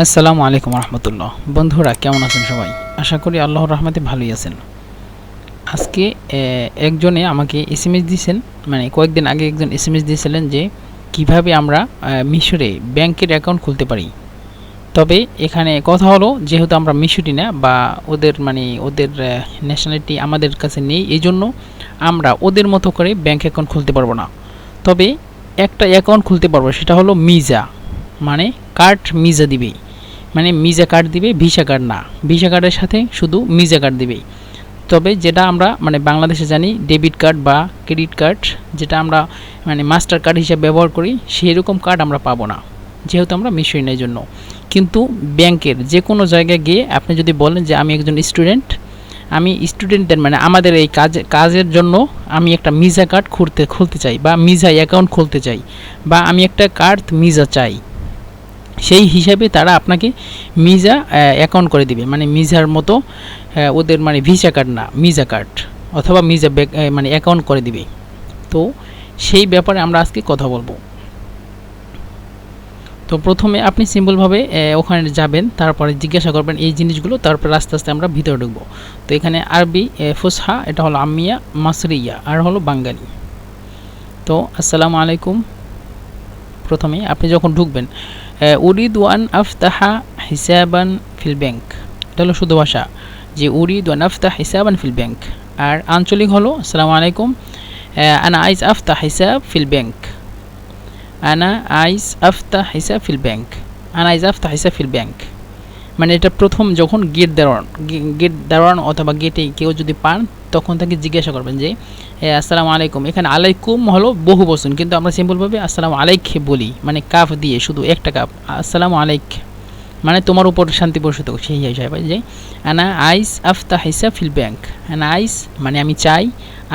আসসালামু আলাইকুম রহমতুল্লাহ। বন্ধুরা, কেমন আছেন সবাই? আশা করি আল্লাহর রহমতে ভালোই আছেন। আজকে একজনে আমাকে এস এম এস দিয়েছেন মানে কয়েকদিন আগে একজন এস এম এস দিয়েছিলেন যে, কীভাবে আমরা মিশরে ব্যাংকের অ্যাকাউন্ট খুলতে পারি। তবে এখানে কথা হলো, যেহেতু আমরা মিশরি না, বা ওদের মানে ওদের ন্যাশনালিটি আমাদের কাছে নেই এই জন্য আমরা ওদের মতো করে ব্যাংক অ্যাকাউন্ট খুলতে পারব না। তবে একটা অ্যাকাউন্ট খুলতে পারব, সেটা হলো মিজা মানে কার্ড মিজা দিবে। মানে মিজা কার্ড দিবে, ভিসা কার্ড না। ভিসা কার্ডের সাথে শুধু মিজা কার্ড দিবে তবে যেটা আমরা মানে বাংলাদেশে জানি, ডেবিট কার্ড বা ক্রেডিট কার্ড, যেটা আমরা মানে মাস্টার কার্ড হিসেবে ব্যবহার করি সেই রকম কার্ড আমরা পাবো না, যেহেতু আমরা মিশরি নাই জন্য। কিন্তু ব্যাংকের যে কোনো জায়গায় গিয়ে আপনি যদি বলেন যে, আমি একজন স্টুডেন্ট, আমি স্টুডেন্টদের মানে আমাদের এই কাজ, কাজের জন্য আমি একটা মিজা কার্ড খুলতে খুলতে চাই বা মিজা অ্যাকাউন্ট খুলতে চাই বা আমি একটা কার্ড মিজা চাই। সেই হিসাবে তারা আপনাকে মিজা অ্যাকাউন্ট করে দিবে। মানে মিজার মতো ওদের মানে ভিসা কার্ড না, মিজা কার্ড অথবা মিজা মানে অ্যাকাউন্ট করে দিবে। তো সেই ব্যাপারে আমরা আজকে কথা বলব। তো প্রথমে আপনি সিম্পলভাবে ওখানে যাবেন, তারপরে জিজ্ঞাসা করবেন এই জিনিসগুলো, তারপর আস্তে আস্তে আমরা ভিতরে ঢুকবো। তো এখানে আরবি ফুসহা, এটা হলো আমিয়া, মাসরিয়া, আর হলো বাঙালি তো আসসালামু আলাইকুম। প্রথমে আপনি যখন ঢুকবেন উরিদ ওয়ান আফতাহা হিসাবান ফিল ব্যাংক। এটা হলো শুদ্ধ ভাষা। যে উরিদ ওয়ান আফতাহ হিসাবান ফিল ব্যাংক। আর আঞ্চলিক হলো, আসসালামু আলাইকুম আনা আইজ আফতাহ হিসাব ফিল ব্যাংক। আনা আইজ আফতাহ হিসাব ফিল ব্যাংক। আনা আইজ আফতাহ হিসাব ফিল ব্যাংক। মানে এটা প্রথম যখন গেট দেওয়ান গেট দেওয়ান অথবা গেটে কেউ যদি পান তখন তাকে জিজ্ঞাসা করবেন যে আসসালামু আলাইকুম। এখানে আলাইকুম হলো বহু বসুন কিন্তু আমরা সিম্পলভাবে আসসালামু আলাইক বলি মানে কাফ দিয়ে, শুধু একটা কাপ আসসালামু আলাইক মানে তোমার উপর শান্তি বর্ষিত সেই হিসাবে যে, আনা আইস আফতাহ হিসাব ফিল ব্যাংক। আনা আইস মানে আমি চাই,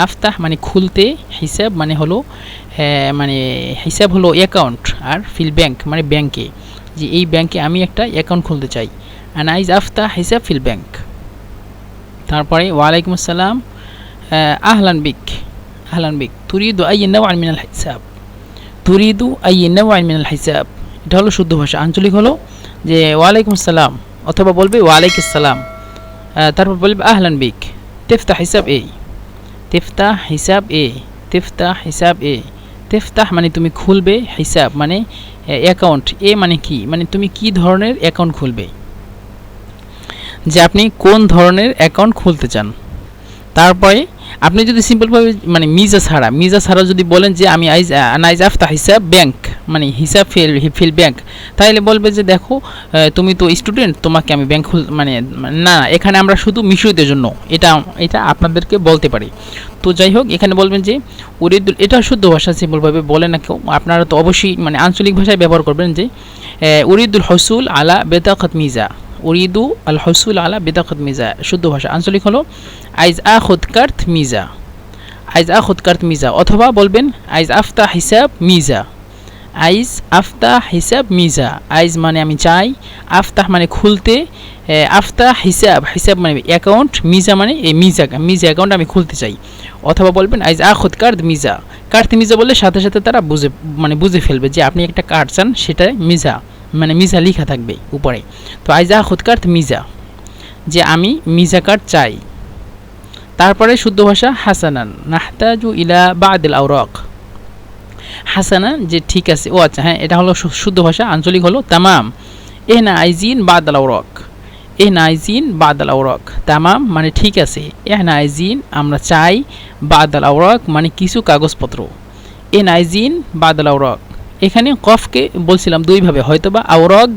আফতাহ মানে খুলতে, হিসাব মানে হলো মানে হিসাব হলো অ্যাকাউন্ট আর ফিল ব্যাংক মানে ব্যাংকে। যে এই ব্যাংকে আমি একটা অ্যাকাউন্ট খুলতে চাই। আনা আইজ আফতাহ হিসাব ফিল ব্যাংক। তারপরে, ওয়ালাইকুম আসসালাম আহলান বিক আহলান বিক। তুরিদু আই নওয়ান মিনাল হিসাব। তুরিদু আই নওয়ান মিনাল হিসাব। এটা হলো শুদ্ধ ভাষা। আঞ্চলিক হলো যে ওয়ালাইকুম আসসালাম, অথবা বলবে ওয়ালাইকুম আসসালাম। তারপর বলবে আহলান বিক। তেফতা হিসাব এ তেফতা হিসাব এ। তেফতা হিসাব এ। তেফতাহ মানে তুমি খুলবে হিসাব মানে অ্যাকাউন্ট এ মানে কি? মানে তুমি কি ধরনের অ্যাকাউন্ট খুলবে? যে আপনি কোন ধরনের অ্যাকাউন্ট খুলতে চান। তারপরে আপনি যদি সিম্পলভাবে মানে মিজা ছাড়া মিজা ছাড়া যদি বলেন যে আমি আইজ আনাইজ আফতা হিসাব ব্যাংক মানে হিসাব ফিল ফিল ব্যাংক তাহলে বলবে যে দেখো তুমি তো স্টুডেন্ট তোমাকে আমি ব্যাংক খুল মানে না, এখানে আমরা শুধু মিশরীদের জন্য, এটা এটা আপনাদেরকে বলতে পারি। তো যাই হোক, এখানে বলবেন যে উরিদুল, এটা শুদ্ধ ভাষা সিম্পলভাবে বলে না কেউ, আপনারা তো অবশ্যই মানে আঞ্চলিক ভাষায় ব্যবহার করবেন যে উরিদুল হসুল আলা বেতাকত মিজা। উরিদু আল হসুল আলা বেতাকত মিজা শুদ্ধ ভাষা। আঞ্চলিক হলো আইজ আ খুদকার্থ মিজা। আইজ আ খুদকার্থ মিজা। অথবা বলবেন, আইজ আফতা হিসাব মিজা। আইজ আফতা হিসাব মিজা। আইজ মানে আমি চাই। আফতাহ মানে খুলতে। আফতা হিসাব। হিসাব মানে অ্যাকাউন্ট। মিজা মানে এই মিজা। মিজা অ্যাকাউন্ট আমি খুলতে চাই। অথবা বলবেন, আইজ আখুদ কার্ড মিজা। কার্ড মিজা বললে সাথে সাথে তারা বুঝে মানে বুঝে ফেলবে যে আপনি একটা কার্ড চান সেটা মিজা। মানে মিজা লেখা থাকবে উপরে। তো আইজ আখুদ কার্ড, মিজা। যে আমি মিজা চাই। তারপরে শুদ্ধ ভাষা, হাসানান। নাহতাজু ইলা বাদিল আওরক। হাসানা যে ঠিক আছে, ও আচ্ছা হ্যাঁ এটা হলো শুদ্ধ ভাষা, আঞ্চলিক হলো তামাম। এ না আইজিন বাদাল আওরক। এ না আইজিন বাদাল আওরক। তামাম মানে ঠিক আছে। এ না আইজিন আমরা চাই বাদাল আওরক মানে কিছু কাগজপত্র। এ না আইজিন বাদাল আওরক। এখানে কফকে বলছিলাম দুইভাবে, হয়তোবা আওরগ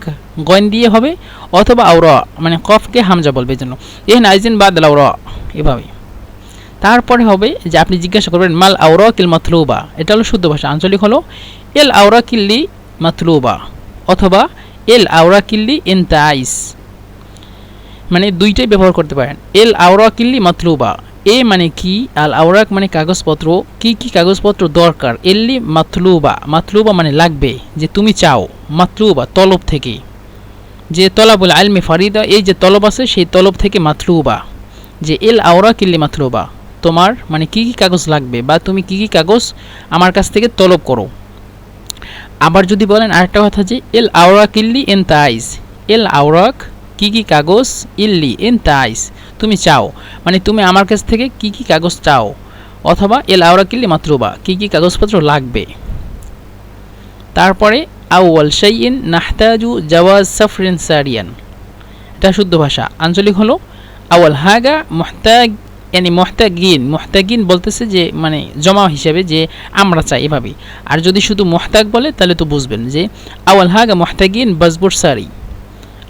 গন দিয়ে হবে, অথবা আওর মানে কফকে হামজা বলবে জন্য এ না আইজিন বাদাল আওর এভাবে তারপরে হবে যে আপনি জিজ্ঞাসা করবেন, মাল আওরা কিল মাতলুবা? এটা হলো শুদ্ধ ভাষা। আঞ্চলিক হলো, এল আওরা কিল্লি মাতলুবা, অথবা এল আওরা কিল্লি এন্তাইস। মানে দুইটাই ব্যবহার করতে পারেন। এল আওরা কিল্লি মাতলুবা। এ মানে কি? আল আওরাক মানে কাগজপত্র। কি কি কাগজপত্র দরকার? এল্লি মাতলুবা। মাতলুবা মানে লাগবে, যে তুমি চাও। মাতলুবা, তলব থেকে। যে তলাবুল আলমে ফারিদা, এই যে তলব আছে, সেই তলব থেকে মাতলুবা। যে এল আওরা কিল্লি মাতলুবা। তোমার মানে কি কি কাগজ লাগবে? বা তুমি কি কি কাগজ আমার কাছ থেকে তলব করো? আবার যদি বলেন আরেকটা কথা যে, এল আওরা কিল্লি এন তাইজ এল আওরাক, কি কি কাগজ? ইল্লি এন তাইস তুমি চাও? মানে তুমি আমার কাছ থেকে কি কি কাগজ চাও? অথবা এল আওরাক ইল্লি মাতরুবা, কি কি কাগজপত্র লাগবে? তারপরে আউয়াল শাইইন নাহতাজু জাওয়াজ সাফরিন সারিয়ান। এটা শুদ্ধ ভাষা। আঞ্চলিক হলো আওয়াল হাগা মোহতাগ, ইয়ানি মোহতাগিন। মোহতাগিন বলতেছে যে মানে জমা হিসেবে যে আমরা চাই এভাবে আর যদি শুধু মোহতাগ বলে, তাহলে তো বুঝবেন যে আওয়াল হাগা মোহতাগিন বজবুর সারি।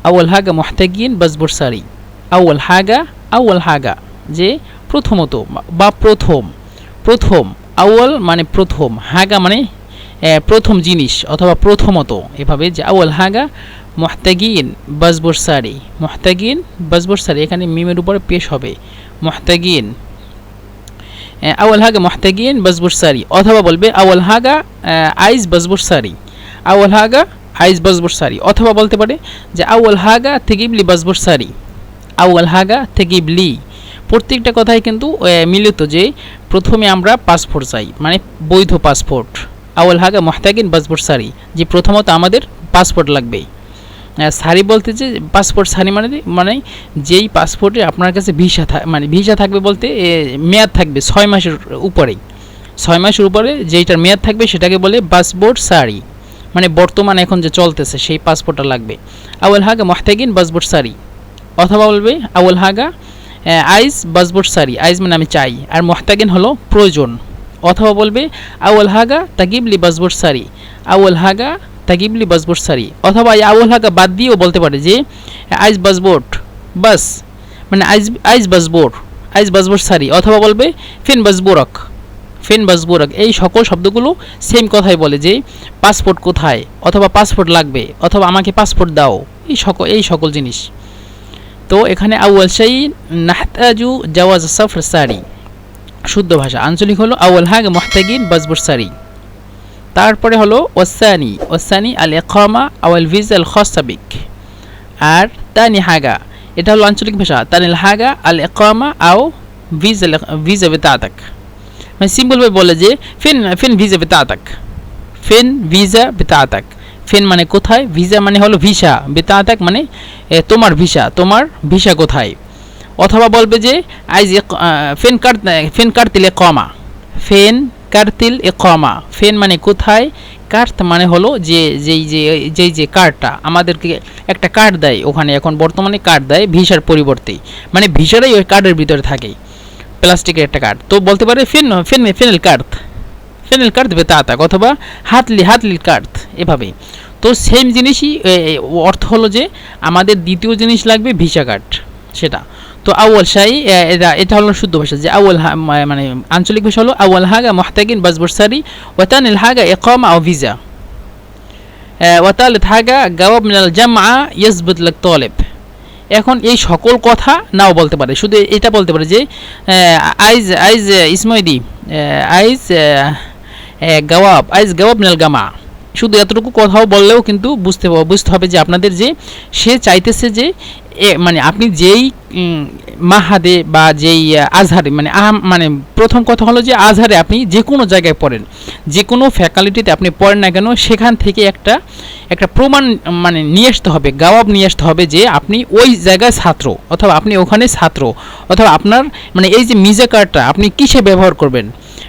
আউয়াল হাগা মোহতাগিন বজবুর সারি। আউয়াল হাগা আউয়াল হাগা, যে প্রথমত, বা প্রথম প্রথম, আউয়াল মানে প্রথম, হাগা মানে প্রথম জিনিস, অথবা প্রথমত, এভাবে যে আউয়াল হাগা, মোহতাগিন বজবুর সারি মোহতাগিন বজবুর সারি এখানে মিমের উপরে পেশ হবে, মোহতাগিন আউয়াল হাগা, মোহতাগিন বজবুর সারি অথবা বলবে আউয়াল হাগা আইস বজবুর সারি আউয়াল হাগা আইস বজবুর সারি অথবা বলতে পারে যে আউয়াল হাগা তেগিবলি বজবুর সারি আউয়াল হাগা তেগিবলি প্রত্যেকটা কথাই কিন্তু মিলিত যে প্রথমে আমরা পাসপোর্ট চাই মানে বৈধ পাসপোর্ট আউয়াল হাগা মোহতাগিন বজবুর সারি, যে প্রথমত আমাদের পাসপোর্ট লাগবে। সারি বলতে যে পাসপোর্ট সারি মানে মানে যেই পাসপোর্টে আপনার কাছে ভিসা মানে ভিসা থাকবে বলতে মেয়াদ থাকবে ছয় মাসের উপরেই। ছয় মাসের উপরে যেইটার মেয়াদ থাকবে সেটাকে বলে পাসপোর্ট সারি। মানে বর্তমানে এখন যে চলতেছে সেই পাসপোর্টটা লাগবে। আউল হাগা মোহতাগিন পাসপোর্ট সারি। অথবা বলবে, আউল হাগা আইজ পাসপোর্ট সারি। আইজ মানে আমি চাই। আর মোহতাগিন হলো প্রয়োজন। অথবা বলবে, আউল হাগা তাগিবলি পাসপোর্ট সারি। আউল হাগা তাগিবলি বাসবোর্ট সারি। অথবা এই আউল হাগা বাদ দিয়েও বলতে পারে যে, আইজ বাসবোর্ট বাস। মানে আইজ আইজ বাসবোর আইজ বাসবোর্ট সারি। অথবা বলবে, ফিন বাসবোরক ফেন বাসবোরক এই সকল শব্দগুলো সেম কথাই বলে যে, পাসপোর্ট কোথায়? অথবা পাসপোর্ট লাগবে। অথবা আমাকে পাসপোর্ট দাও। এই সকল এই সকল জিনিস। তো এখানে আউয়াল শাই নাহতাজু জাওয়াজ সফর সারি। শুদ্ধ ভাষা, আঞ্চলিক হলো আউয়াল হাগ মোহতাগিন বাসবোর সারি। তারপরে হলো ওসানি ওসানি আল একামা আওয়াল ভিজ আল খসাবিক। আর তানি হাগা, এটা হলো আঞ্চলিক ভাষা, তানিল হাগা আল একামা আও ভিজ আল, ভিজা বেতাতাক মানে সিম্পলভাবে বলে যে ফিন ফিন ভিজা বেতাতাক ফিন ভিজা বেতাতাক ফিন মানে কোথায়? ভিসা মানে হলো ভিসা। বেতাতাক মানে এ, তোমার ভিসা। তোমার ভিসা কোথায়? অথবা বলবে যে আইজ ফেন কার ফেন কারতিল কমা। ফেন কারতিল কমা। ফেন মানে কোথায়? কার্ত মানে হলো যে যেই যে যেই যে কার্ডটা। আমাদেরকে একটা কার্ড দেয় ওখানে। এখন বর্তমানে কার্ড দেয় ভিসার পরিবর্তে। মানে ভিসারাই ওই কার্ডের ভিতরে থাকে। প্লাস্টিকের একটা কার্ড। তো বলতে পারে ফেন ফেন ফেনেল কার্ড ফেনেল কার্ড দেবে তাতাক অথবা হাতলি হাতলি কার্ড এভাবে তো সেম জিনিসই অর্থ হলো যে আমাদের দ্বিতীয় জিনিস লাগবে ভিসা কার্ড, সেটা। তো আউয়াল শাই এটা এটা হলো শুদ্ধ ভাষা যে আউয়াল মানে আঞ্চলিক ভাষা হলো আউয়াল হাগা মোহতাগিন বাজবর সারি ওয়াতানিল হাগা ইকামা আও ভিসা। ওয়াতালিত হাগা গাওয়াব মিনাল জামা ইয়াসবুত লাক তলেব। এখন এই সকল কথা নাও বলতে পারে। শুধু এটা বলতে পারে যে আইজ আইজ ইসময়দি আইজ গাওয়াব আইজ গাওয়াব মিনাল গামা শুধু এতটুকু কথাও বললেও কিন্তু বুঝতে বুঝতে হবে যে আপনাদের যে সে চাইতেছে যে মানে আপনি যেই মাহাদে বা যেই আজহারে মানে আহাম মানে প্রথম কথা হলো যে আজহারে আপনি যে কোনো জায়গায় পড়েন যে কোনো ফ্যাকাল্টিতে আপনি পড়েন না কেন, সেখান থেকে একটা একটা প্রমাণ মানে নিয়ে আসতে হবে, গাওয়াব নিয়ে আসতে হবে যে আপনি ওই জায়গায় ছাত্র, অথবা আপনি ওখানে ছাত্র, অথবা আপনার মানে এই যে মিজা কার্ডটা আপনি কিসে ব্যবহার করবেন?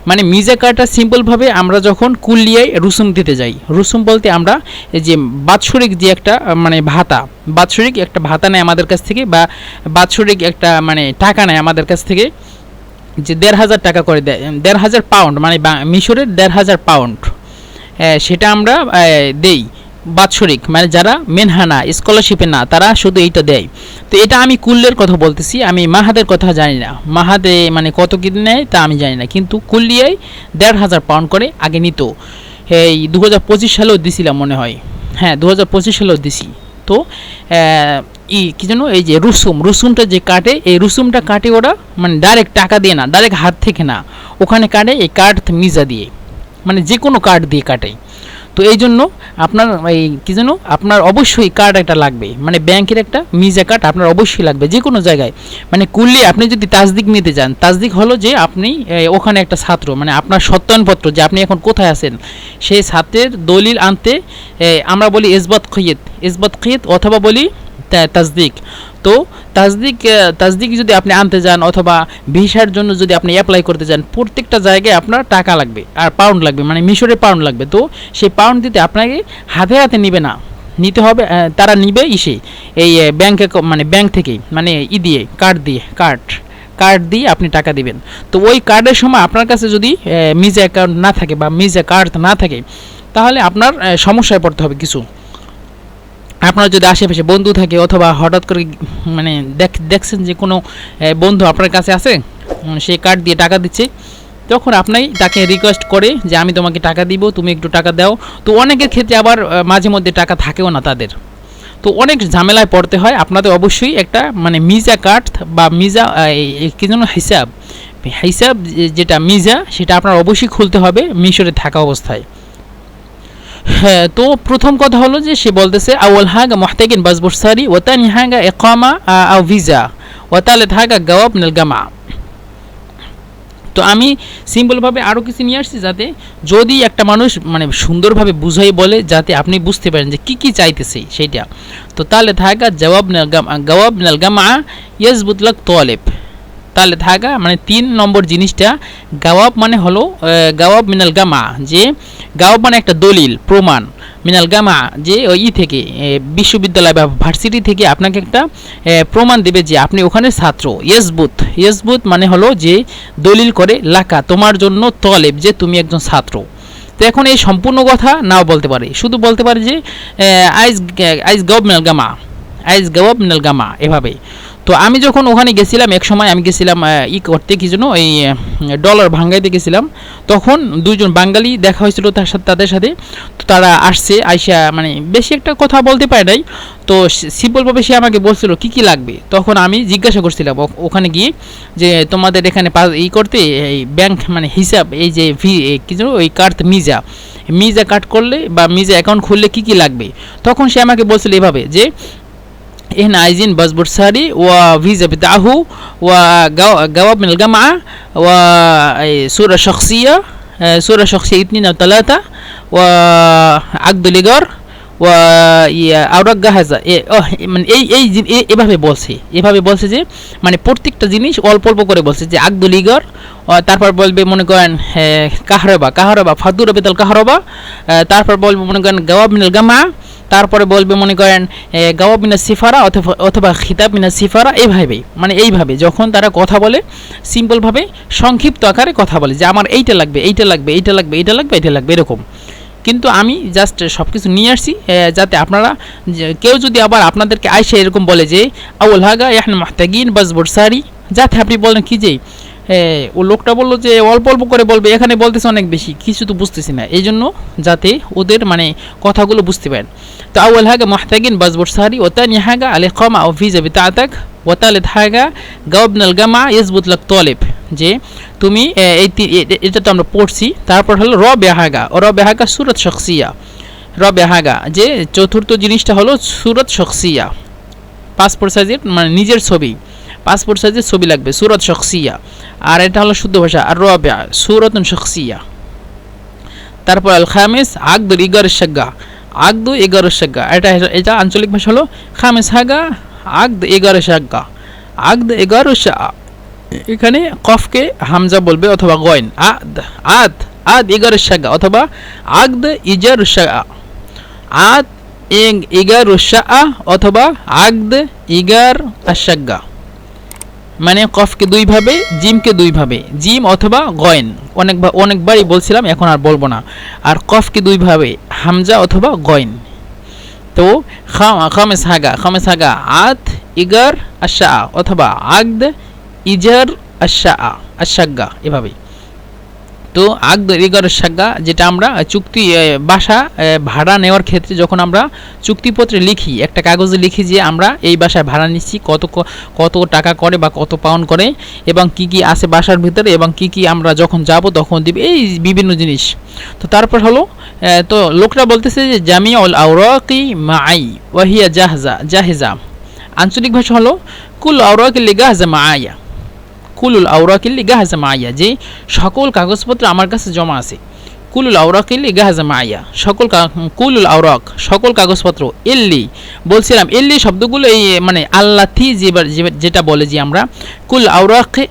মানে মিজা কার্ডটা সিম্পলভাবে আমরা যখন কুলিয়ায় রুসুম দিতে যাই। রুসুম বলতে আমরা যে বাৎসরিক যে একটা মানে ভাতা, বাৎসরিক একটা ভাতা নেয় আমাদের কাছ থেকে বা বাৎসরিক একটা মানে টাকা নেয় আমাদের কাছ থেকে, যে দেড় হাজার টাকা করে দেয়, দেড় হাজার পাউন্ড মানে মিশরের দেড় হাজার পাউন্ড সেটা আমরা দেই। বাৎসরিক মানে যারা মেনহানা স্কলারশিপে না, তারা শুধু এইটা দেয়। তো এটা আমি কুল্লের কথা বলতেছি, আমি মাহাদের কথা জানি না। মাহাদে মানে কত কি নেয়, তা আমি জানি না। কিন্তু কুল্লিয়ায় দেড় হাজার পাউন্ড করে আগে নিত। এই দু হাজার পঁচিশ সালেও দিছিলাম মনে হয়। হ্যাঁ দু হাজার পঁচিশ সালেও দিছি। তো ই, কি যেন, এই যে রুসুম, রুসুমটা যে কাটে, এই রুসুমটা কাটে ওরা মানে ডাইরেক্ট টাকা দিয়ে না ডাইরেক্ট হাত থেকে না। ওখানে কাটে এই কাঠ মিজা দিয়ে। মানে যে কোনো কার্ড দিয়ে কাটে। তো এই জন্য আপনার, এই কী যেন, আপনার অবশ্যই কার্ড একটা লাগবে। মানে ব্যাংকের একটা মিজা কার্ড আপনার অবশ্যই লাগবে যে কোনো জায়গায়। মানে কুললে আপনি যদি তাজদিক নিতে যান, তাজদিক হলো যে আপনি ওখানে একটা ছাত্র মানে আপনার সত্যায়নপত্র যে আপনি এখন কোথায় আছেন, সেই ছাত্রের দলিল আনতে আমরা বলি ইসবাত খৈয়ত ইসবাত খৈয়ত অথবা বলি তাজদিক তো তাজদিক তাজদিক যদি আপনি আনতে যান অথবা ভিসার জন্য যদি আপনি অ্যাপ্লাই করতে যান, প্রত্যেকটা জায়গায় আপনার টাকা লাগবে আর পাউন্ড লাগবে মানে মিশরের পাউন্ড লাগবে। তো সেই পাউন্ড দিতে আপনাকে হাতে হাতে নিবে না। নিতে হবে তারা নিবে ইসে, এই ব্যাংক মানে ব্যাংক থেকেই মানে ই দিয়ে কার্ড দিয়ে কার্ড কার্ড দিয়ে আপনি টাকা দিবেন। তো ওই কার্ডের সময় আপনার কাছে যদি মিজা অ্যাকাউন্ট না থাকে বা মিজা কার্ড না থাকে, তাহলে আপনার সমস্যায় পড়তে হবে কিছু। আপনার যদি আশেপাশে বন্ধু থাকে অথবা হঠাৎ করে মানে দেখ দেখছেন যে কোনো বন্ধু আপনার কাছে আছে সে কার্ড দিয়ে টাকা দিচ্ছে, তখন আপনি তাকে রিকোয়েস্ট করে যে আমি তোমাকে টাকা দিব, তুমি একটু টাকা দাও। তো অনেকের ক্ষেত্রে আবার মাঝে মধ্যে টাকা থাকেও না তাদের। তো অনেক ঝামেলায় পড়তে হয়। আপনাদের অবশ্যই একটা মানে মিজা কার্ড বা মিজা কি যেন হিসাব হিসাব যেটা মিজা, সেটা আপনার অবশ্যই খুলতে হবে মিশরে থাকা অবস্থায়। হ্যাঁ তো প্রথম কথা হলো যে সে বলতেছে আউল হাগা মুহতাকিন বাসবুরসারি ওতানি হাগা ইকামা আও ভিসা ওতালেত হাগা গাওয়াব মিনাল গামা। তো আমি সিম্পলভাবে আরও কিছু নিয়ে আসছি যাতে যদি একটা মানুষ মানে সুন্দরভাবে বুঝাই বলে, যাতে আপনি বুঝতে পারেন যে কি কি চাইতেছে সেইটা। তো তাহলে থাকা জবাব গওয়াব নাল গামা ইয়াজবুতলাক তোয়ালেব তাহলে থাকা মানে তিন নম্বর জিনিসটা গাওয়াব মানে হলো গাওয়াব মিনাল গামা যে গাওয়াব মানে একটা দলিল প্রমাণ। মিনাল গামা যে ওই ই থেকে বিশ্ববিদ্যালয় বা ভার্সিটি থেকে আপনাকে একটা প্রমাণ দেবে যে আপনি ওখানে ছাত্র। ইয়েসবুত ইয়েসবুত মানে হলো যে দলিল করে লাকা তোমার জন্য তলেব যে তুমি একজন ছাত্র। তো এখন এই সম্পূর্ণ কথা নাও বলতে পারে। শুধু বলতে পারে যে এ, আইজ আইজ গব মিনাল গামা আইজ গওয়াব মিনাল গামা এভাবে। তো আমি যখন ওখানে গেছিলাম, এক সময় আমি গেছিলাম ই করতে, কি জন্য এই ডলার ভাঙ্গাইতে গেছিলাম। তখন দুইজন বাঙালি দেখা হয়েছিল তার সাথে, তাদের সাথে। তো তারা আসছে, আইসা মানে বেশি একটা কথা বলতে পারে নাই। তো সিম্পলভাবে সে আমাকে বলছিল, কি কি লাগবে? তখন আমি জিজ্ঞাসা করছিলাম ওখানে গিয়ে যে তোমাদের এখানে ই করতে, এই ব্যাংক মানে হিসাব, এই যে ভি কি যেন, ওই কার্ড, মিজা। মিজা কাট করলে বা মিজা অ্যাকাউন্ট খুললে কি কি লাগবে? তখন সে আমাকে বলছিল এভাবে যে احنا عايزين باسبور ساري وفيزا بتاعه وجواب من الجامعة وصورة شخصية آه، صورة شخصية اثنين أو ثلاثة وعقد الإيجار وأوراق جاهزة এ- ও, মানে এই এই জিন- এ- এভাবে বলছে এভাবে বলছে যে মানে প্রত্যেকটা জিনিস অল্প অল্প করে বলছে যে আকদুল ইগর তারপর বলবে মনে করেন হ্যাঁ, কাহরবা কাহরবা ফাদুর বেতাল কাহরবা আহ, তারপর বলবে মনে করেন গাওয়াব মিনাল গামা তারপরে বলবে, মনে করেন গাওয়াব বিনা সিফারা অথবা অথবা খিতাব মিনা সিফারা এইভাবে মানে এইভাবে, যখন তারা কথা বলে, সিম্পলভাবে, সংক্ষিপ্ত আকারে কথা বলে, যে আমার এইটা লাগবে এইটা লাগবে এইটা লাগবে এইটা লাগবে এইটা লাগবে, এরকম। কিন্তু আমি জাস্ট সব কিছু নিয়ে আসছি যাতে আপনারা কেউ যদি আবার আপনাদেরকে আইসে এরকম বলে যে, আউল হাগা ইয়াহন মাহতাগিন বাজবুর সারি, যাতে আপনি বলেন, কি যে ও লোকটা বলল যে, অল্প অল্প করে বলবে, এখানে বলতেছে অনেক বেশি, কিছু তো বুঝতেছি না। এই জন্য যাতে ওদের মানে কথাগুলো বুঝতে পারেন। তো আউল হাগা মাহতাগিন বাজবর সাহারি ওতা নিহাগা আলে কমা ও ভিজাবি তা আতাক ও তালে থাগা গাবনাল গামা ইসবুতলাক তলেব। যে, তুমি এই এটা তো আমরা পড়ছি, তারপর হলো র বেহাগা ও র বেহাগা সুরত শখসিয়া। র বেহাগা যে, চতুর্থ জিনিসটা হলো সুরত শখসিয়া। পাসপোর্ট সাইজের মানে নিজের ছবি। পাসপোর্ট সাইজের ছবি লাগবে, সুরত শখসিয়া। আর এটা হলো শুদ্ধ ভাষা, আর রবে সুরতন শখসিয়া। তারপর আল খামিস আকদুল ইগর শাগা। আকদু এগারো শাগা, এটা এটা আঞ্চলিক ভাষা হলো খামিস হাগা আকদ এগারো শাগা। আকদ এগারো এখানে কফকে হামজা বলবে অথবা গয়ন। আদ আদ আদ এগারো শাগা, অথবা আকদ ইজার আদ এগ ইগার শাহ অথবা আকদ ইগার আশাগা মানে কফকে দুইভাবে জিমকে দুইভাবে জিম অথবা গয়েন। অনেক অনেকবারই বলছিলাম, এখন আর বলব না। আর কফকে দুইভাবে হামজা অথবা গয়েন। তো খামেস হাগা খামেস হাগা আত, ইগার, আশা, অথবা আগদ, ইজার, আশা আশাগা এভাবে তো আগদ এগারো সাগা যেটা আমরা চুক্তি বাসা ভাড়া নেওয়ার ক্ষেত্রে যখন আমরা চুক্তিপত্রে লিখি, একটা কাগজে লিখি যে আমরা এই বাসায় ভাড়া নিচ্ছি, কত কত টাকা করে বা কত পাউন্ড করে এবং কি কি আছে বাসার ভিতরে এবং কি কি আমরা যখন যাব তখন দিবে, এই বিভিন্ন জিনিস। তো তারপর হলো তো লোকটা বলতেছে যে জামিয়া উল আউরাকি মাই ওয়াহিয়া জাহজা, জাহেজা। আঞ্চলিক ভাষা হলো, কুল আউরাকি মা মাআয়া। কুলুল আউরাকিল্লি গাহাজা মাইয়া যে সকল কাগজপত্র আমার কাছে জমা আছে। কুলুল আউরাকিল্লি গাহাজা মাইয়া সকল কুলুল আউরাক সকল কাগজপত্র এল্লি বলছিলাম এল্লি শব্দগুলো এই মানে আল্লাথি যেটা বলে যে আমরা, কুল আউরাকে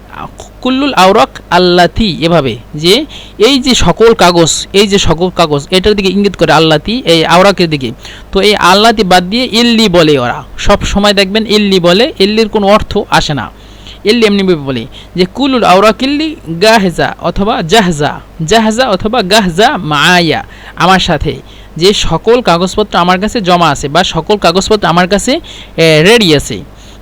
কুল্লুল আউরাক আল্লাথি এভাবে, যে এই যে সকল কাগজ, এই যে সকল কাগজ, এটার দিকে ইঙ্গিত করে আল্লাতি এই আওরাকের দিকে। তো এই আল্লাতি বাদ দিয়ে ইল্লি বলে ওরা। সব সময় দেখবেন ইল্লি বলে, ইল্লির কোনো অর্থ আসে না। ইল্লি এমনি বলি যে কুলুল আওরাকিল্লি গাহজা অথবা জাহজা জাহজা অথবা গাহজা মায়া আমার সাথে যে সকল কাগজপত্র আমার কাছে জমা আছে বা সকল কাগজপত্র আমার কাছে রেডি আছে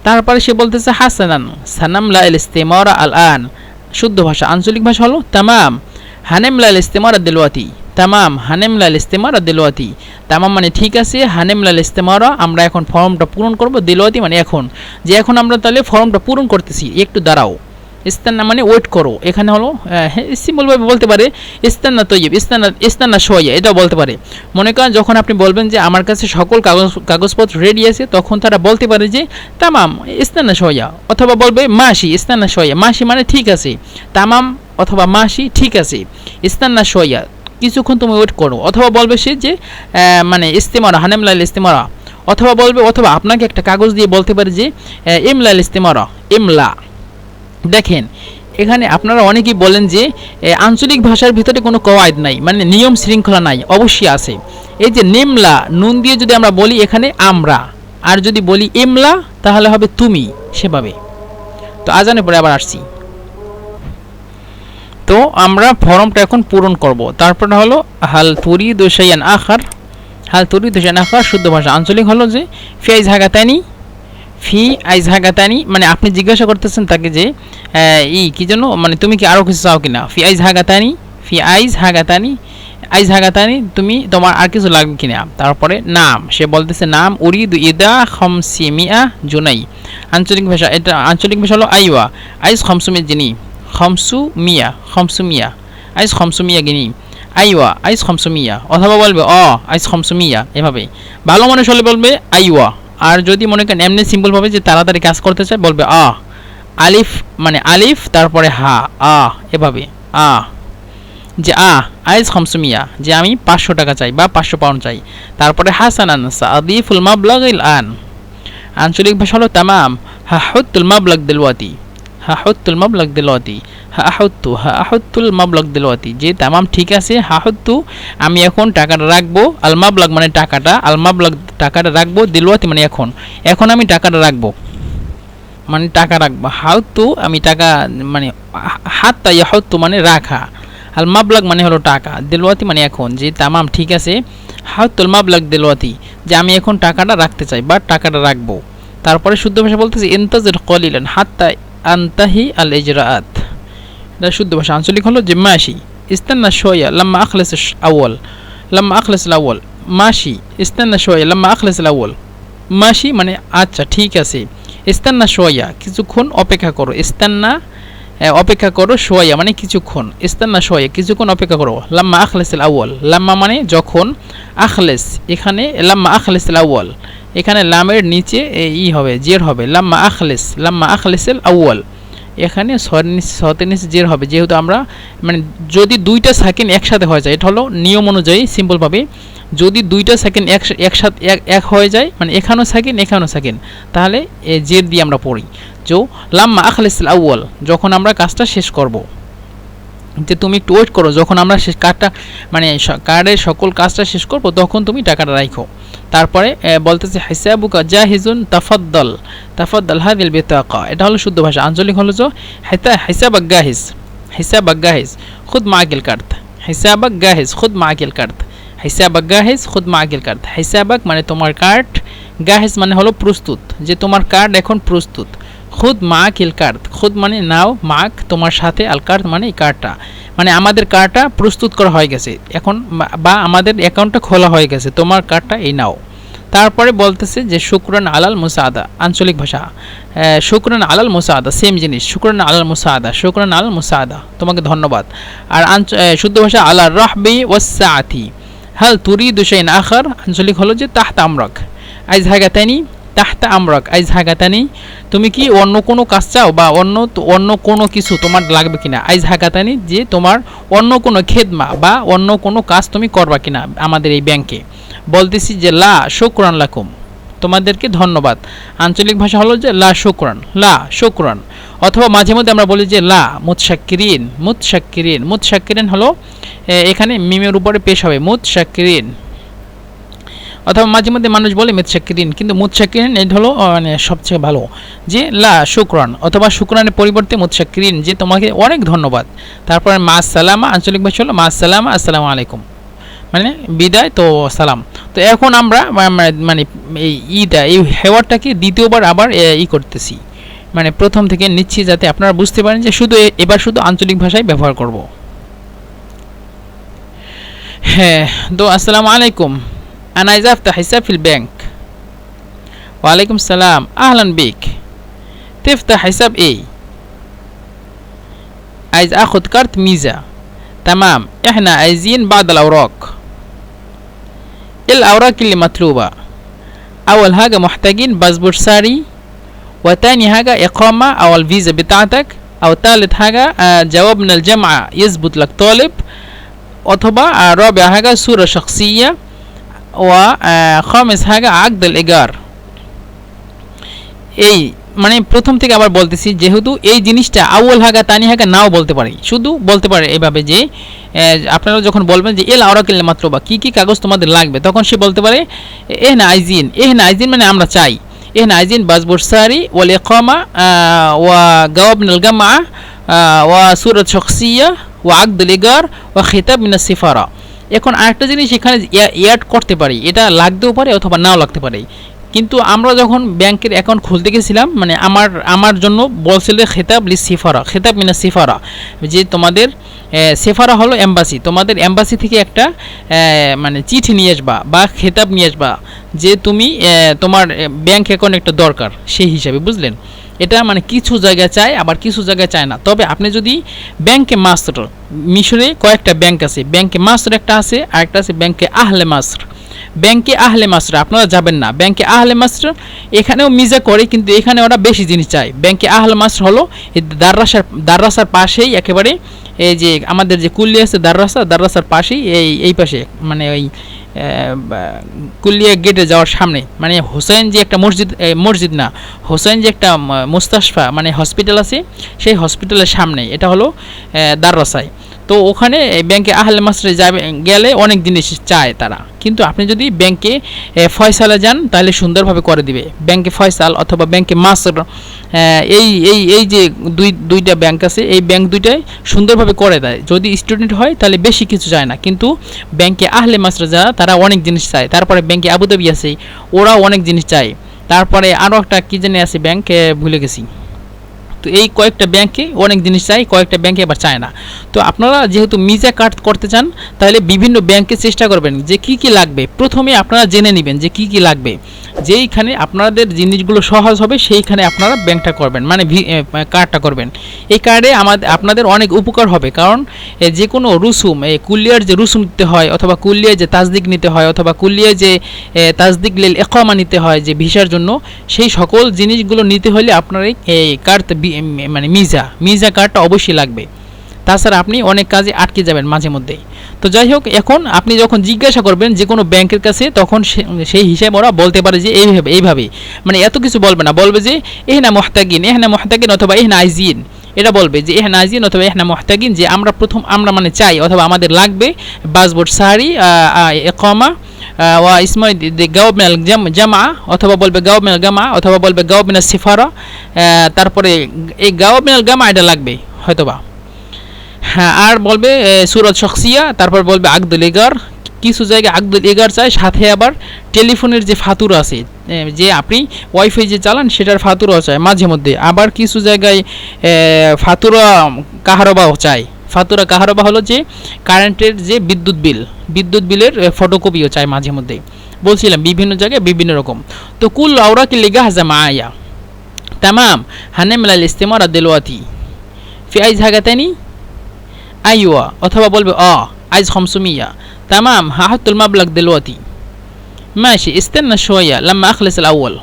তারপরে সে বলতেছে হাসানান সানাম লা ইস্তেমারা আল আন শুদ্ধ ভাষা আঞ্চলিক ভাষা হলো তামাম হানেম লাল ইস্তেমারা দিলওয়াতি তামাম হানেম লাল ইস্তেমারা দিলওয়াতি। তামাম মানে ঠিক আছে, হানেম লাল ইস্তেমারা, আমরা এখন ফর্মটা পূরণ করব, দিলওয়াতি মানে এখন। যে এখন আমরা তাহলে ফর্মটা পূরণ করতেছি, একটু দাঁড়াও। ইস্তান্না মানে ওয়েট করো, এখানে হলো সিম্পলভাবে বলতে পারে, ইস্তান্না তৈব ইস্তান্না ইস্তান্না সোয়া এটাও বলতে পারে। মনে করেন যখন আপনি বলবেন যে আমার কাছে সকল কাগজ, কাগজপত্র রেডি আছে, তখন তারা বলতে পারে যে, তামাম, ইস্তান্না সোয়া অথবা বলবে মাসি, ইস্তান্না সোয়া মাসি মানে ঠিক আছে, তামাম অথবা মাসি ঠিক আছে, ইস্তান্না সোয়া কিছুক্ষণ তুমি ওয়েট করো অথবা বলবে সে যে মানে ইস্তেমারা হানেমলাল ইস্তেমারা। অথবা বলবে অথবা আপনাকে একটা কাগজ দিয়ে বলতে পারে যে আহ, ইমলাল ইস্তেমারা ইমলা। দেখেন এখানে আপনারা অনেকেই বলেন যে আঞ্চলিক ভাষার ভিতরে কোনো কওয়ায়দ নাই মানে নিয়ম শৃঙ্খলা নাই অবশ্যই আছে। এই যে নিমলা নুন দিয়ে যদি আমরা বলি এখানে আমরা আর যদি বলি ইমলা তাহলে হবে তুমি সেভাবে। তো আজানে পরে আবার আসছি। তো আমরা ফর্মটা এখন পূরণ করব। তারপরে হলো, হাল তুরি দোসাইয়ান আখার, হাল তুরি দোসাইয়ান আখার শুদ্ধ ভাষা আঞ্চলিক হলো যে ফিয়াইজ হাগাতানি ফি আইজ হাগাতানি মানে আপনি জিজ্ঞাসা করতেছেন তাকে যে ই কি জন্য মানে তুমি কি আরও কিছু চাও কিনা? ফি আইজ হাগাতানি ফি আইজ হাগাতানি আইজ হাগাতানি তুমি তোমার আর কিছু লাগবে কিনা? তারপরে নাম, সে বলতেছে নাম, উরিদু ইদা খমসিমিয়া জুনাই। আঞ্চলিক ভাষা, এটা আঞ্চলিক ভাষা হলো আইওয়া, আইজ খমসুমি জিনি খমসু মিয়া খমসু মিয়া আইজ খমসু মিয়া গিনি আইওয়া আইজ খমসু মিয়া অথবা বলবে, অ আইজ খমসু মিয়া এভাবে ভালো মানুষ হলে বলবে, আইওয়া। আর যদি মনে করেন এমনি সিম্পলভাবে যে তাড়াতাড়ি কাজ করতে চায়, বলবে, আ। আলিফ মানে আলিফ, তারপরে হা, আ, এভাবে, আ। যে, আ আইজ খমসুমিয়া যে, আমি পাঁচশো টাকা চাই বা পাঁচশো পাউন্ড চাই। তারপরে হাসান আন সাদিফুল মাবলাগ আন। আঞ্চলিক ভাষা হলো, তামাম। হা হুত্তুল মাবলাগ দিলওয়াতি। হা হুত্তুল মাবলাগ দিলওয়াতি, হা আহুত্তু, হা আহুত্তুল দিলওয়াতি, যে তামাম ঠিক আছে, হা হুত্তু আমি এখন টাকাটা রাখব, আল মাবলাগ মানে টাকাটা, আল মাবলাগ টাকাটা রাখব, দিলওয়াতি মানে এখন এখন আমি টাকাটা রাখব মানে টাকা রাখব হাউতু আমি টাকা মানে হাত্তা ইয়াহুত্তু মানে রাখা, আল মাবলাগ মানে হলো টাকা, দিলওয়াতি মানে এখন, যে তামাম ঠিক আছে হাউতুল মাবলাগ দিলওয়াতি, যে আমি এখন টাকাটা রাখতে চাই, বা টাকাটা রাখব, তারপরে শুদ্ধ ভাষা বলতেছে, ইন্তাজের কলিলেন, হাত্তা আন্তাহি আল ইজরাআত এটা শুদ্ধ ভাষা আঞ্চলিক হলো যে মাসি ইস্তান্না শোয়া লাম্মা আখলেস আউ্ল লাম্মা আখলেস আউ্ল মাসি ইস্তান্না শোয়া লাম্মা আখলেস আউল মাসি মানে আচ্ছা ঠিক আছে ইস্তান্না শোয়া কিছুক্ষণ অপেক্ষা করো ইস্তান্না অপেক্ষা করো সোয়া মানে কিছুক্ষণ ইস্তান্না শোয়া কিছুক্ষণ অপেক্ষা করো লাম্মা আখলেস আউ্ল লাম্মা মানে যখন আখলেস এখানে লাম্মা আখলেস আউ্ল এখানে লামের নিচে ই হবে, জের হবে। লাম্মা আখলেস, লাম্মা আখলেসেল আউ্ল এখানে সতে নিচে জের হবে। যেহেতু আমরা মানে যদি দুইটা সেকেন্ড একসাথে হয়ে যায়, এটা হলো নিয়ম অনুযায়ী সিম্পলভাবে যদি দুইটা সেকেন্ড এক, একসাথে, এক হয়ে যায় মানে এখানেও সেকেন্ড এখানেও সেকেন্ড তাহলে জের দিয়ে আমরা পড়ি। যে, লাম্মা আখলেসিল আউ্ল যখন আমরা কাজটা শেষ করব। যে তুমি একটু ওয়েট করো, যখন আমরা শেষ কার্ডটা মানে কার্ডের সকল কাজটা শেষ করব, তখন তুমি টাকাটা রাখো তারপরে বলতেছে, হিসাবুকা জাহিজুন তাফাদ্দল তাফাদ্দল হাদিল বেতাকা। এটা হলো শুদ্ধ ভাষা। আঞ্চলিক হলো যে, হেতা, হিসাবাক গাহিজ হিসাবাক গাহিজ খুদ মাকিল কার্ত। হিসাবাক গাহিজ খুদ মাকিল কার্ত। হিসাবাক গাহিজ খুদ মাকিল কার্ত। হিসাবাক মানে তোমার কার্ড। গাহিজ মানে হলো প্রস্তুত, যে তোমার কার্ড এখন প্রস্তুত। খুদ মাক কিল কার্ড। খুদ মানে নাও, মাক, তোমার সাথে, আল কার্ড মানে এই কার্ডটা। মানে আমাদের কার্ডটা প্রস্তুত করা হয়ে গেছে। এখন বা- আমাদের অ্যাকাউন্টটা খোলা হয়ে গেছে। তোমার কার্ডটা এই নাও। তারপরে বলতেছে যে, শুক্রান আলাল মুসাদা। আঞ্চলিক ভাষা। শুক্রান আলাল মুসাদা। সেম জিনিস। শুক্রান আলাল মুসাদা। শুক্রান আলাল মুসাদা। তোমাকে ধন্যবাদ। আর শুদ্ধ ভাষা আলা রাহবি ওয়াসাআতি হাল তুরি দুশাইন আখার? আঞ্চলিক হলো যে, তাহত আমরক। আইজ হাগাতানি? তাহতা আমরক আইজ হাগাতানি তুমি কি অন্য কোনো কাজ চাও বা অন্য অন্য কোনো কিছু তোমার লাগবে কিনা? আইজ হাগাতানি যে তোমার অন্য কোনো খেদমা বা অন্য কোনো কাজ তুমি করবা কিনা আমাদের এই ব্যাংকে। বলতেছি যে, লা শুক্রান লাকুম। তোমাদেরকে ধন্যবাদ। আঞ্চলিক ভাষা হলো যে, লা শুক্রান লা শুক্রান। অথবা মাঝে মধ্যে আমরা বলি যে, লা মুতশাক্কিরিন মুতশাক্কিরিন। মুতশাক্কিরিন হলো এখানে মিমের উপরে পেশ হবে, মুতশাক্কিরিন। অথবা মাঝে মধ্যে মানুষ বলে মুতশাক্কিরিন কিন্তু মুতশাক্কিরিন এটা হলো মানে সবচেয়ে ভালো। যে, লা শুক্রান অথবা শুক্রানের পরিবর্তে মুতশাক্কিরিন যে তোমাকে অনেক ধন্যবাদ। তারপরে মা সালামা, আঞ্চলিক ভাষা হলো মা সালামা, আসসালামু আলাইকুম। মানে বিদায়, তো সালাম। তো এখন আমরা মা- মা- মানে এই ইটা এই হেওয়ারটাকে দ্বিতীয়বার আবার ই করতেছি। মানে প্রথম থেকে নিচ্ছি যাতে আপনারা বুঝতে পারেন যে শুধু এবার শুধু আঞ্চলিক ভাষায় ব্যবহার করব। হ্যাঁ তো আসসালামু আলাইকুম। أنا عايز أفتح حساب في البنك. وعليكم السلام. أهلا بك تفتح حساب إيه عايز أخد كارت ميزة تمام. إحنا عايزين بعض الأوراق. إيه الأوراق اللي مطلوبة؟ أول حاجة محتاجين باسبور ساري. وتاني حاجة إقامة أو الفيزا بتاعتك. أو تالت حاجة آه، جواب من الجامعة يثبت لك طالب. أطبع آه، رابع حاجة صورة شخصية. ওয়ামিস হাগা আকদ এগার। এই মানে প্রথম থেকে আবার বলতেছি, যেহেতু এই জিনিসটা আউল হাগা, তানি হাগা নাও বলতে পারি। শুধু বলতে পারে এভাবে যে আপনারা যখন বলবেন যে, এল আওরা কিনলে মাত্র বা কী কী কাগজ তোমাদের লাগবে, তখন সে বলতে পারে এহ না আইজিন এহ না আইজিন মানে আমরা চাই। এহ না আইজিন বাসবুরসারি ও লেখমা ও গাওয়াব নলগামা ও সুরত শখসিয়া ও আকদুল এগার ও খিতাব মিনা সিফারা। এখন আরেকটা জিনিস এখানে অ্যাড করতে পারি। এটা লাগতেও পারে অথবা নাও লাগতে পারে। কিন্তু আমরা যখন ব্যাংকের অ্যাকাউন্ট খুলতে গেছিলাম মানে আমার আমার জন্য বলছিল খেতাব লি সিফারা, খেতাব মিনা সিফারা, যে তোমাদের সেফারা হলো এম্বাসি তোমাদের এম্বাসি থেকে একটা মানে চিঠি নিয়ে আসবা বা খেতাব নিয়ে আসবা, যে তুমি তোমার ব্যাংক অ্যাকাউন্ট একটা দরকার, সেই হিসাবে, বুঝলেন? এটা মানে কিছু জায়গায় চায়, আবার কিছু জায়গায় চায় না। তবে আপনি যদি ব্যাংকে মাস্টার, মিশরে কয়েকটা ব্যাংক আছে। ব্যাংকে মাস্টার একটা আছে আর একটা আছে ব্যাংকে আহলে মাস্টার। ব্যাংকে আহলে মাস্টার, আপনারা যাবেন না। ব্যাংকে আহলে মাস্টার, এখানেও মিজা করে, কিন্তু এখানে ওরা বেশি জিনিস চায়। ব্যাংকে আহলে মাস্টার হলো দাররাসার দাররাসার পাশেই একেবারে এই যে আমাদের যে কুল্লি আছে দাররাসা, দাররাসার পাশেই এই এই পাশে মানে ওই কুল্লিয়া গেটে যাওয়ার সামনে। মানে হোসেন যে একটা মসজিদ মসজিদ না হোসেন যে একটা মুস্তাসফা মানে হসপিটাল আছে, সেই হসপিটালের সামনে এটা হলো দার দাররাসায়। তো ওখানে ব্যাংকে আহলে মাস্টারে যাবে, গেলে অনেক জিনিস চায় তারা। কিন্তু আপনি যদি ব্যাংকে ফয়সালে যান, তাহলে সুন্দরভাবে করে দিবে। ব্যাংকে ফয়সাল অথবা ব্যাংকে মাস্টার এই এই এই যে দুই, দুইটা ব্যাংক আছে, এই ব্যাংক দুইটাই সুন্দরভাবে করে দেয়। যদি স্টুডেন্ট হয়, তাহলে বেশি কিছু চায় না। কিন্তু ব্যাংকে আহলে মাস্টার যারা তারা অনেক জিনিস চায়। তারপরে ব্যাংকে আবুধাবি আছে, ওরাও অনেক জিনিস চায়। তারপরে আরও একটা কী জানি আছে ব্যাংক ভুলে গেছি। তো এই কয়েকটা ব্যাংকে অনেক জিনিস চাই, কয়েকটা ব্যাংকে আবার চায় না। তো আপনারা যেহেতু মিজা কার্ড করতে চান, তাহলে বিভিন্ন ব্যাংকে চেষ্টা করবেন যে কি কি লাগবে। প্রথমে আপনারা জেনে নেবেন যে কি কি লাগবে। যেইখানে আপনাদের জিনিসগুলো সহজ হবে, সেইখানে আপনারা ব্যাংকটা করবেন মানে কার্ডটা করবেন। এই কার্ডে আমাদের আপনাদের অনেক উপকার হবে, কারণ যে কোনো রুসুম এই কুলিয়ার যে রুসুম নিতে হয়, অথবা কুলিয়ায় যে তাজদিক নিতে হয়, অথবা কুলিয়ায় যে তাজদিক লিল একমা নিতে হয়, যে ভিসার জন্য, সেই সকল জিনিসগুলো নিতে হলে আপনার এই- কার্ড মানে মিজা মিজা কার্ডটা অবশ্যই লাগবে। তাছাড়া আপনি অনেক কাজে আটকে যাবেন মাঝে মধ্যেই। তো যাই হোক, এখন আপনি যখন জিজ্ঞাসা করবেন যে কোনো ব্যাংকের কাছে, তখন সেই হিসাবে ওরা বলতে পারে যে এইভাবে এইভাবে। মানে এত কিছু বলবে না, বলবে যে এহনা মোহতাগিন এহনা মোহতাগিন অথবা এহনা আইজিন। এটা বলবে যে এহনা আইজিন অথবা এহনা মোহতাগিন, যে আমরা প্রথম, আমরা মানে চাই অথবা আমাদের লাগবে বাসবোর্ড সাহারি একমা ওয়া ইসমা গাওয়াবিনাল জামা অথবা বলবে গাওয়াবিনাল গামা অথবা বলবে গাওয়াবিনাল সিফারা আহ, তারপরে এই গাওয়াবিনাল গামা এটা লাগবে হয়তোবা। হ্যাঁ আর বলবে সুরত শখসিয়া তারপর বলবে আকদুল এগার। কিছু জায়গায় আকদুল এগার চায় সাথে আবার টেলিফোনের যে ফাতুর আছে যে আপনি ওয়াইফাই যে চালান সেটার ফাতুরাও চায় মাঝে মধ্যে আবার কিছু জায়গায় ফাতুরা কাহারবাও চায়। ফাতুরা কাহারবা হলো যে কারেন্টের যে বিদ্যুৎ বিল, বিদ্যুৎ বিলের ফটোকপিও চাই মাঝে মধ্যে। বলছিলাম, বিভিন্ন জায়গায় বিভিন্ন রকম। তো কুল আওরা কি হাজা মায়া তামাম হানেমলা ইস্তেমারা দেলোয়াতি ফি আইজ হাগাতানি? আইওয়া অথবা বলবে, অ, আইজ খমসুমিয়া। তামাম, হাহাতুল মাবলাক দেলোয়াতি মাসি ইস্তেন্না শোয়া, লাম্মা আখলেস আউ্ল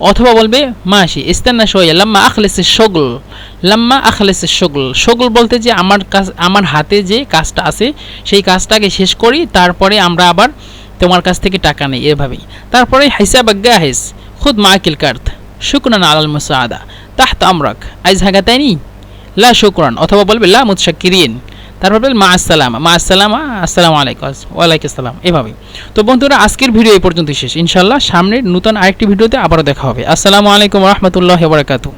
অথবা বলবে, মাসি, ইস্তেন্না শোয়া, লাম্মা আখলেস শগল, লাম্মা আখলেস শগল। শগল বলতে যে আমার কাজ আমার হাতে যে কাজটা আছে, সেই কাজটাকে শেষ করি, তারপরে আমরা আবার তোমার কাছ থেকে টাকা নেই, এভাবেই। তারপরে, হিসাব গাহেস, খুদ মাকিল কার্ত, শুকরান আলাল মুসাদা, তাহত আমরাক। আইজ হাগাতাইনি? লা শুকরান, অথবা বলবে, লা মুতশাক্কিরিন। তারপর বলেন মা, আসসালামা। মা, আসসালামা। আসসালামু আলাইকুম। ওয়ালাইকুম আসসালাম। এভাবেই তো বন্ধুরা, আজকের ভিডিও এই পর্যন্ত শেষ। ইনশাল্লাহ সামনের নতুন আরেকটি ভিডিওতে আবারও দেখা হবে। আসসালামু আলাইকুম রহমতুল্লাহ বারাকাতু